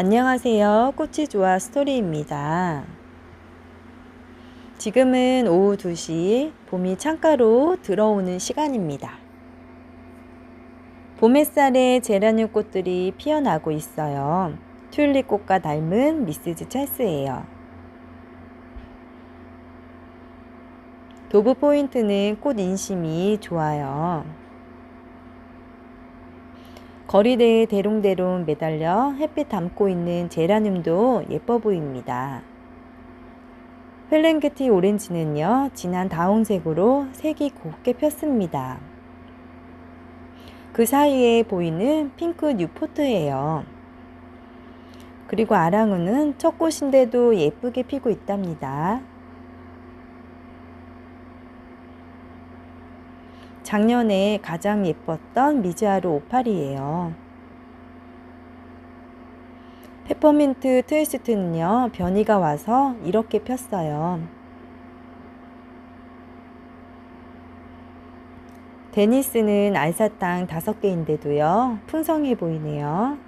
안녕하세요. 꽃이 좋아 스토리입니다. 지금은 오후 2시 봄이 창가로 들어오는 시간입니다. 봄 햇살에 제라늄 꽃들이 피어나고 있어요. 튤립 꽃과 닮은 미스즈 찰스예요. 도브 포인트는 꽃 인심이 좋아요. 거리대에 대롱대롱 매달려 햇빛 담고 있는 제라늄도 예뻐 보입니다. 플랭게티 오렌지는요, 진한 다홍색으로 색이 곱게 폈습니다. 그 사이에 보이는 핑크 뉴포트예요. 그리고 아랑우는 첫 꽃인데도 예쁘게 피고 있답니다. 작년에 가장 예뻤던 미즈하루 오팔이에요. 페퍼민트 트위스트는요, 변이가 와서 이렇게 폈어요. 데니스는 알사탕 5개인데도요, 풍성해 보이네요.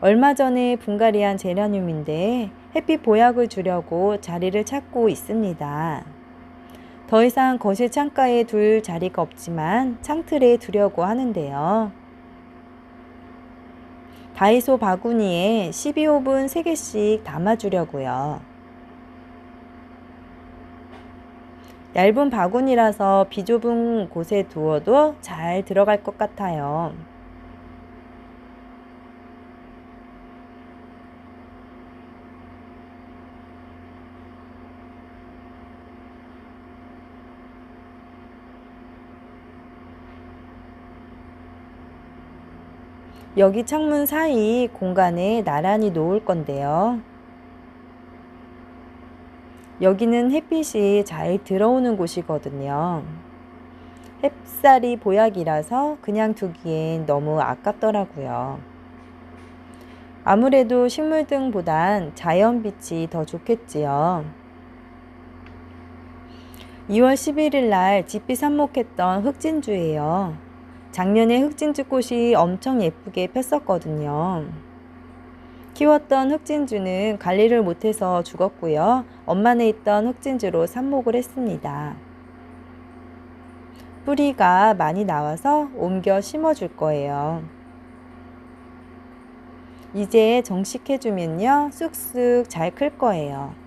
얼마 전에 분갈이한 제라늄인데 햇빛 보약을 주려고 자리를 찾고 있습니다. 더 이상 거실 창가에 둘 자리가 없지만 창틀에 두려고 하는데요. 다이소 바구니에 12호분 3개씩 담아주려고요. 얇은 바구니라서 비 좁은 곳에 두어도 잘 들어갈 것 같아요. 여기 창문 사이 공간에 나란히 놓을 건데요. 여기는 햇빛이 잘 들어오는 곳이거든요. 햇살이 보약이라서 그냥 두기엔 너무 아깝더라고요. 아무래도 식물 등보단 자연빛이 더 좋겠지요. 2월 11일 날 집이 삽목했던 흑진주예요. 작년에 흑진주 꽃이 엄청 예쁘게 폈었거든요. 키웠던 흑진주는 관리를 못해서 죽었고요. 엄마네 있던 흑진주로 삽목을 했습니다. 뿌리가 많이 나와서 옮겨 심어줄 거예요. 이제 정식해주면요. 쑥쑥 잘 클 거예요.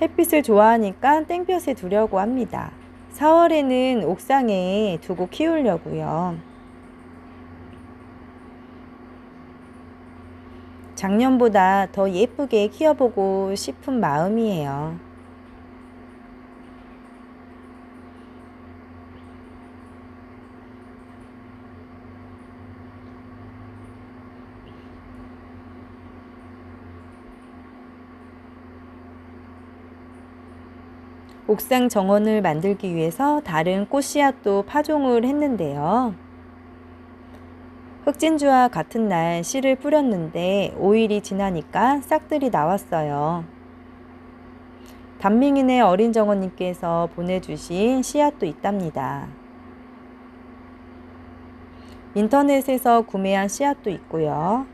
햇빛을 좋아하니까 땡볕에 두려고 합니다. 4월에는 옥상에 두고 키우려고요. 작년보다 더 예쁘게 키워보고 싶은 마음이에요. 옥상 정원을 만들기 위해서 다른 꽃 씨앗도 파종을 했는데요. 흑진주와 같은 날 씨를 뿌렸는데 5일이 지나니까 싹들이 나왔어요. 단밍인의 어린 정원님께서 보내주신 씨앗도 있답니다. 인터넷에서 구매한 씨앗도 있고요.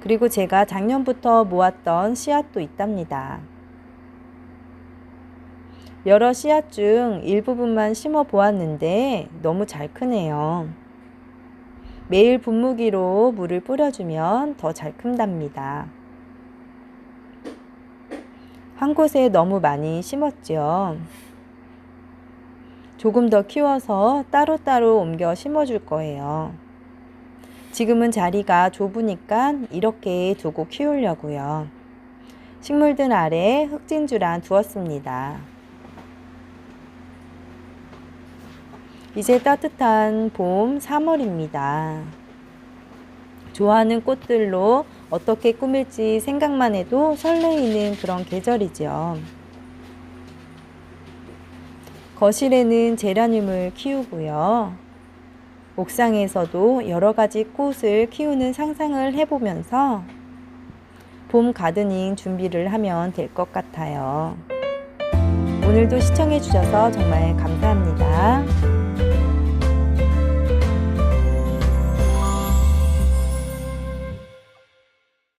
그리고 제가 작년부터 모았던 씨앗도 있답니다. 여러 씨앗 중 일부분만 심어 보았는데 너무 잘 크네요. 매일 분무기로 물을 뿌려주면 더 잘 큰답니다. 한 곳에 너무 많이 심었죠. 조금 더 키워서 따로따로 옮겨 심어줄 거예요. 지금은 자리가 좁으니까 이렇게 두고 키우려고요. 식물들 아래 흑진주란 두었습니다. 이제 따뜻한 봄 3월입니다. 좋아하는 꽃들로 어떻게 꾸밀지 생각만 해도 설레이는 그런 계절이죠. 거실에는 제라늄을 키우고요. 옥상에서도 여러 가지 꽃을 키우는 상상을 해보면서 봄 가드닝 준비를 하면 될 것 같아요. 오늘도 시청해주셔서 정말 감사합니다.